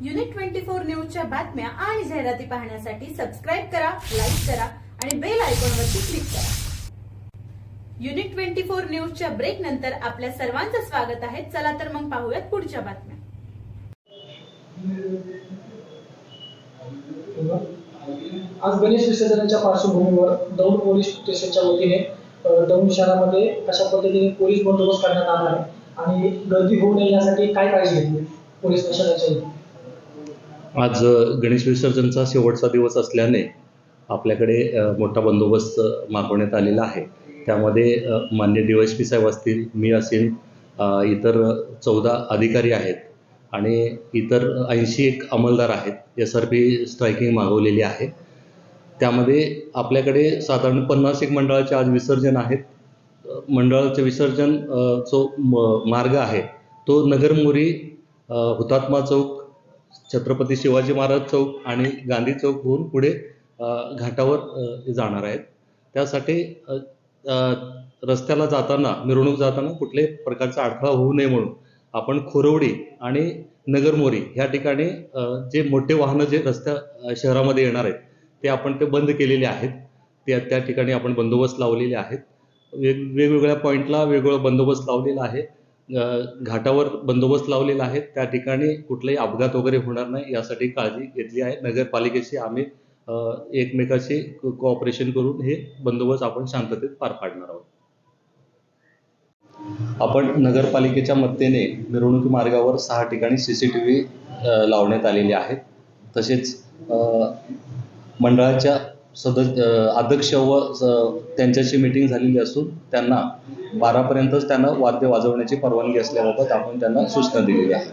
Unit twenty four न्यूजच्या बातम्या आणि जाहिराती पाहण्यासाठी सबस्क्राईब करा लाईक करा आणि बेल आयकॉनवरती क्लिक करा. युनिट ट्वेंटी फोर न्यूजच्या ब्रेक नंतर आपल्या सर्वांचं स्वागत आहे. चला तर मग पाहूयात पुढच्या बातम्या. आज गणेश विसर्जनाच्या पार्श्वभूमीवर दौंड पोलीस स्टेशनच्या वतीने दौंड शहरामध्ये अशा पद्धतीने पोलीस बंदोबस्त करण्यात आला आहे आणि गर्दी होऊ नये यासाठी काय काळजी घेतली पोलीस प्रशासनाच्या वतीने? आज गणेश विसर्जनचा शेवटचा दिवस असल्याने आपल्याकडे मोठा बंदोबस्त मागवण्यात आलेला आहे. त्यामध्ये मान्य डी एस पी साहेब असतील मी असेल इतर चौदा अधिकारी आहेत आणि इतर ऐंशी एक अंमलदार आहेत एस आर पी स्ट्रायकिंग मागवलेली आहे. त्यामध्ये आपल्याकडे साधारण पन्नास एक मंडळाचे आज विसर्जन आहेत. मंडळाचे विसर्जन जो म- मार्ग आहे तो नगरमोरी हुतात्मा चौक छत्रपती शिवाजी महाराज चौक आणि गांधी चौक होऊन पुढे घाटावर जाणार आहेत. त्यासाठी रस्त्याला जाताना मिरवणूक जाताना कुठल्याही प्रकारचा अडथळा होऊ नये म्हणून आपण खोरवडी आणि नगरमोरी ह्या ठिकाणी जे मोठे वाहनं जे रस्त्या शहरामध्ये येणार आहेत ते आपण ते बंद केलेले आहेत. त्या त्या ठिकाणी आपण बंदोबस्त लावलेले आहेत. वेग वेगवेगळ्या पॉईंटला वेगवेगळा बंदोबस्त लावलेला आहे. घाटावर बंदोबस्त लावलेला आहे. त्या ठिकाणी कुठलाही अपघात वगैरे होणार नाही. यासाठी काळजी घेतली आहे. नगरपालिकेशी आम्ही एकमेकाशी कोऑपरेशन करून हे बंदोबस्त आपण शांततेत पार पाडणार आहोत. आपण नगरपालिकेच्या मदतीने मिरवणुकी मार्गावर सहा ठिकाणी सी सी टी व्ही लावण्यात आलेले आहेत. तसेच मंडळाच्या सदस्य अध्यक्ष व त्यांच्याशी मीटिंग झालेली असून त्यांना बारापर्यंतच त्यांना वाद्य वाजवण्याची परवानगी असल्याबाबत आपण त्यांना सूचना दिलेली आहे.